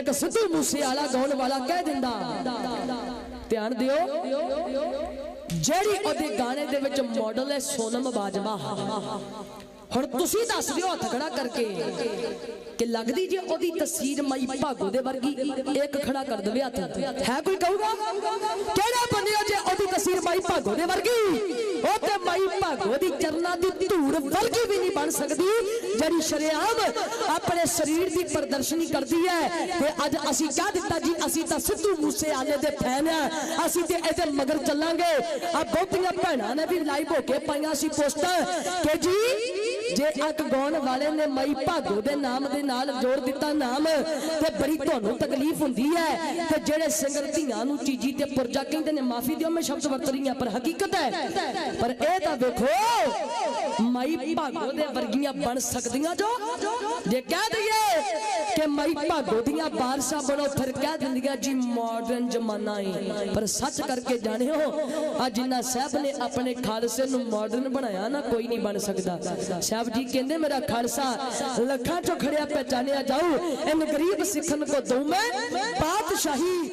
ਇੱਕ ਸਿੱਧੂ ਮੂਸੇ ਵਾਲਾ ਗਾਉਣ ਵਾਲਾ ਕਹਿ ਦਿੰਦਾ। ਧਿਆਨ ਦਿਓ, ਜਿਹੜੀ ਉਹਦੇ ਗਾਣੇ ਦੇ ਵਿੱਚ ਮਾਡਲ ਹੈ ਸੋਨਮ ਬਾਜਵਾ। ਹੁਣ ਤੁਸੀਂ ਦੱਸ ਦਿਓ ਹੱਥ ਖੜਾ ਕਰਕੇ ਕਿ ਲੱਗਦੀ ਜੇ ਉਹਦੀ ਤਸਵੀਰ ਮਾਈ ਭਾਗੋ ਦੇ ਵਰਗੀ ਇੱਕ ਖੜਾ ਕਰ ਦੇਵੇ ਹੱਥ। ਹੈ ਕੋਈ ਕਹੂਗਾ? ਕਿਹੜਾ ਬੰਦਿਓ ਜੇ ਉਹਦੀ ਤਸਵੀਰ ਮਾਈ ਭਾਗੋ ਦੇ ਵਰਗੀ? ਉਹ ਤੇ ਮਾਈ ਭਾਗੋ ਦੀ ਚਰਨਾਂ ਦੀ ਧੂੜ ਵਰਗੀ ਵੀ ਬਣ ਸਕਦੀ? ਜਿਹੜੀ ਸ਼ਰੇਆਮ ਆਪਣੇ ਸਰੀਰ ਦੀ ਪ੍ਰਦਰਸ਼ਨੀ ਕਰਦੀ ਹੈ, ਤੇ ਅੱਜ ਅਸੀਂ ਕਹਿ ਦਿੱਤਾ ਜੀ, ਅਸੀਂ ਤਾਂ ਸਿੱਧੂ ਮੂਸੇ ਆਲੇ ਦੇ ਫੈਨ ਆ। ਅਸੀਂ ਤੇ ਇਹਦੇ ਮਗਰ ਚੱਲਾਂਗੇ। ਆ ਬਹੁਤੀਆਂ ਭੈਣਾਂ ਨੇ ਵੀ ਲਾਈਵ ਹੋ ਕੇ ਪਾਈਆਂ ਸੀ ਪੋਸਟਾਂ। ਕਿ ਜੀ, ਜੇ ਇੱਕ ਗਾਉਣ ਵਾਲੇ ਨੇ ਮਾਈ ਭਾਗੋ ਦੇ ਨਾਮ ਦੇ ਨਾਲ ਜੋੜ ਦਿੱਤਾ ਨਾਮ, ਤੇ ਬੜੀ ਤੁਹਾਨੂੰ ਤਕਲੀਫ ਹੁੰਦੀ ਹੈ। ਤੇ ਜਿਹੜੇ ਸਿੰਗਰ ਧੀਆਂ ਨੂੰ ਚੀਜੀ ਤੇ ਪੁਰਜਾ ਕਹਿੰਦੇ ਨੇ, ਮਾਫੀ ਦਿਓ, ਮੈਂ ਸ਼ਬਦ ਵਰਤ ਰਹੀ ਹਾਂ, ਪਰ ਹਕੀਕਤ ਹੈ। ਪਰ ਇਹ ਤਾਂ ਵੇਖੋ ਮਾਈ ਭਾਗੋ ਦੇ ਵਰਗੀਆਂ ਬਣ ਸਕਦੀਆਂ ਜੋ। ਜੇ। ਕਹਿ ਦਈਏ ਕਿ ਮਾਈ ਭਾਗੋ ਦੀਆਂ ਬਾਰਸ਼ਾਂ ਬਣੋ ਫਿਰ ਕਹਿ ਦਿੰਦੀਆਂ ਜੀ ਮਾਡਰਨ ਜ਼ਮਾਨਾ ਹੈ ਪਰ ਸੱਚ ਕਰਕੇ ਜਾਣਿਓ ਆ ਜਿੰਨਾ ਸਾਹਿਬ ਨੇ ਆਪਣੇ ਖਾਲਸੇ ਨੂੰ ਮਾਡਰਨ ਬਣਾਇਆ ਨਾ ਕੋਈ ਨਹੀਂ ਬਣ ਸਕਦਾ। ਸਾਹਿਬ ਜੀ ਕਹਿੰਦੇ ਮੇਰਾ ਖਾਲਸਾ ਲੱਖਾਂ ਚੋਂ ਖੜਿਆ ਪਹਿਚਾਨਿਆ ਜਾਊ। ਇਹਨ ਗਰੀਬ ਸਿੱਖਣ ਕੋ ਦਊ ਮੈਂ ਬਾਦਸ਼ਾਹੀ